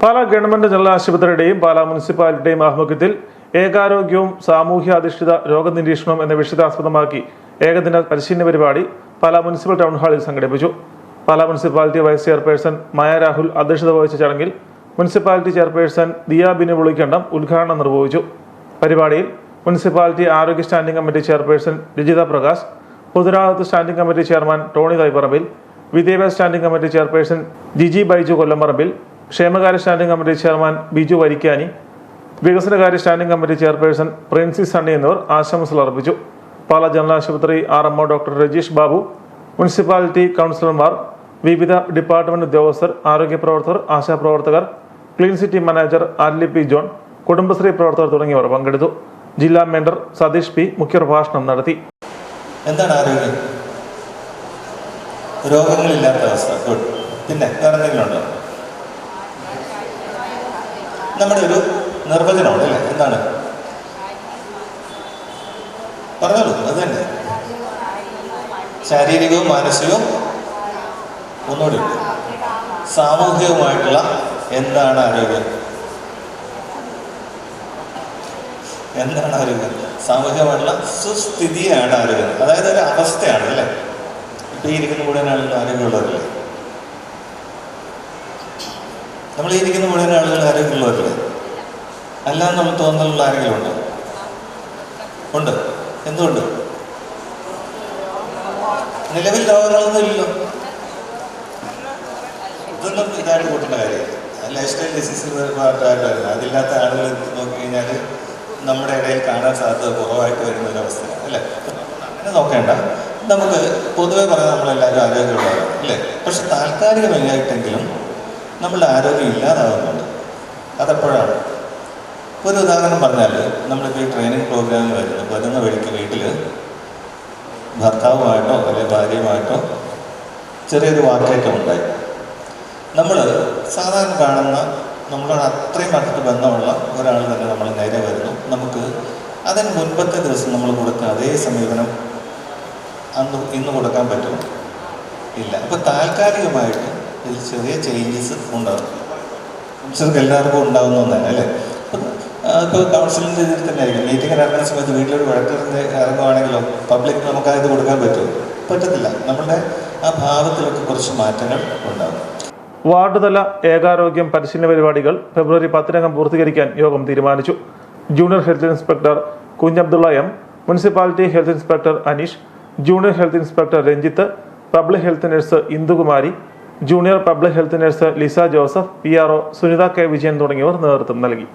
Pala government general ആശുപത്രിയുടെയും പാലാ മുനിസിപ്പാലിറ്റിയുടെയും ആഭിമുഖ്യത്തിൽ ഏകാരോഗ്യവും സാമൂഹ്യാധിഷ്ഠിത രോഗനിരീക്ഷണം എന്ന വിഷയത്തെ ഏകദിന പരിശീലന പരിപാടി പാലാ മുനിസിപ്പൽ ടൗൺ ഹാളിൽ സംഘടിപ്പിച്ചു. Pala municipality vice chairperson Maya Rahul അധ്യക്ഷത വഹിച്ച ചടങ്ങിൽ മുനിസിപ്പാലിറ്റി ചെയർപേഴ്സൺ ദിയ ബിനു പുളിക്കണ്ടം ഉദ്ഘാടനം നിർവഹിച്ചു. പരിപാടിയിൽ മുനിസിപ്പാലിറ്റി ആരോഗ്യ standing committee chairperson Rajitha Prakash പൊതുരാഹത്ത് standing committee chairman Tony Thaiparambil വിദ്യാഭ്യാസ standing committee chairperson Jiji Baiju Kollamparambil ക്ഷേമകാര്യ standing committee chairman Biju Varikkani വികസനകാര്യ standing committee chairperson Princy Sunny എന്നിവർ ആശംസകൾ അർപ്പിച്ചു. പാലാ ജനറൽ ആശുപത്രി R MO doctor Rajeesh Babu municipality കൗൺസിലർമാർ വിവിധ department ഉദ്യോഗസ്ഥർ ആരോഗ്യ പ്രവർത്തകർ ആശാപ്രവർത്തകർ clean city manager Arli P John Kudumbashree പ്രവർത്തകർ തുടങ്ങിയവർ പങ്കെടുത്തു. ജില്ലാ മെമ്പർ സതീഷ് പി മുഖ്യപ്രഭാഷണം നടത്തി. എന്താണ് ആരോഗ്യം? രോഗങ്ങളില്ലാത്ത അവസ്ഥ. ഗുഡ്. പിന്നെ വേറെ എന്തെങ്കിലും ഉണ്ടോ നമ്മുടെ ഒരു നിർവചനമാണ് അല്ലേ? എന്താണ്? പറഞ്ഞോളൂ അത് തന്നെ. ശാരീരികവും മാനസികവും ഒന്നുകൂടി ഉണ്ട്. സാമൂഹികവുമായിട്ടുള്ള എന്താണ് ആരോഗ്യം? എന്താണ് ആരോഗ്യം? സാമൂഹികമായിട്ടുള്ള സുസ്ഥിതിയാണ് ആരോഗ്യം. അതായത് ഒരു അവസ്ഥയാണ് അല്ലേ? ഇപ്പൊ ഈ ഇരിക്കുന്ന കൂടെ ആരോഗ്യമുള്ളവരല്ലേ? നമ്മൾ ഇരിക്കുന്ന മുഴുവൻ ആളുകൾ ആരോഗ്യമുള്ളവരല്ലേ അല്ല നമ്മൾ തോന്നലുള്ള ആരെങ്കിലും ഉണ്ടോ? ഉണ്ട്. എന്തുകൊണ്ട്? നിലവിൽ രോഗങ്ങളൊന്നും ഇതൊന്നും ഇതായിട്ട് കൂട്ടേണ്ട കാര്യമില്ല. ലൈഫ് സ്റ്റൈൽ ഡിസീസ് പാർട്ടായിട്ടല്ല അതില്ലാത്ത ആളുകൾ നോക്കിക്കഴിഞ്ഞാൽ നമ്മുടെ ഇടയിൽ കാണാൻ സാധ്യത കുറവായിട്ട് വരുന്ന ഒരു അവസ്ഥയാണ് അല്ലേ? അങ്ങനെ നോക്കേണ്ട. നമുക്ക് പൊതുവെ പറയാൻ നമ്മളെല്ലാവരും ആരോഗ്യമുള്ളവരാണ്. അല്ലേ? പക്ഷെ താൽക്കാലികമായിട്ടെങ്കിലും നമ്മളുടെ ആരോഗ്യം ഇല്ലാതാകുന്നുണ്ട്. അതെപ്പോഴാണ്? ഒരു ഉദാഹരണം പറഞ്ഞാൽ നമ്മളിപ്പോൾ ഈ ട്രെയിനിങ് പ്രോഗ്രാമിൽ വരുന്നു വരുന്ന വഴിക്ക് വീട്ടിൽ ഭർത്താവുമായിട്ടോ അല്ലെങ്കിൽ ഭാര്യയുമായിട്ടോ ചെറിയൊരു വാക്കേറ്റം ഉണ്ടായി. നമ്മൾ സാധാരണ കാണുന്ന നമ്മളോട് അത്രയും അടുത്ത് ബന്ധമുള്ള ഒരാൾ തന്നെ നമ്മൾ നേരെ വരുന്നു. നമുക്ക് അതിന് മുൻപത്തെ ദിവസം നമ്മൾ കൊടുത്ത അതേ സമീപനം അന്ന് ഇന്ന് കൊടുക്കാൻ പറ്റുമോ ഇല്ല. അപ്പോൾ താൽക്കാലികമായിട്ട് ഇതിൽ ചെറിയ ചേഞ്ചസ് ഉണ്ടാകും. മനുഷ്യർക്ക് എല്ലാവർക്കും ഉണ്ടാകുന്ന ഒന്നല്ല അല്ലേ? ഇപ്പോൾ കൗൺസിലിന്റെ ഇതിൽ തന്നെ ആയിരിക്കും. മീറ്റിംഗ് ഇറങ്ങുന്ന സമയത്ത് വീട്ടിലൊരു വഴക്കറിന്റെ ഇറങ്ങുവാണെങ്കിലോ പബ്ലിക് നമുക്ക് അത് കൊടുക്കാൻ പറ്റുമോ പറ്റത്തില്ല. നമ്മളുടെ ആ ഭാവത്തിലൊക്കെ കുറച്ച് മാറ്റങ്ങൾ ഉണ്ടാകും. വാർഡുതല ഏകാരോഗ്യം പരിശീലന പരിപാടികൾ ഫെബ്രുവരി പത്തിനകം പൂർത്തീകരിക്കാൻ യോഗം തീരുമാനിച്ചു. Junior health inspector Kunjabdulla M municipality health inspector Aneesh junior health inspector Ranjith public health nurse Indukumari junior public health nurse Lisa Joseph P R Sunitha K. Vijayan തുടങ്ങിയവർ നേതൃത്വം നൽകി.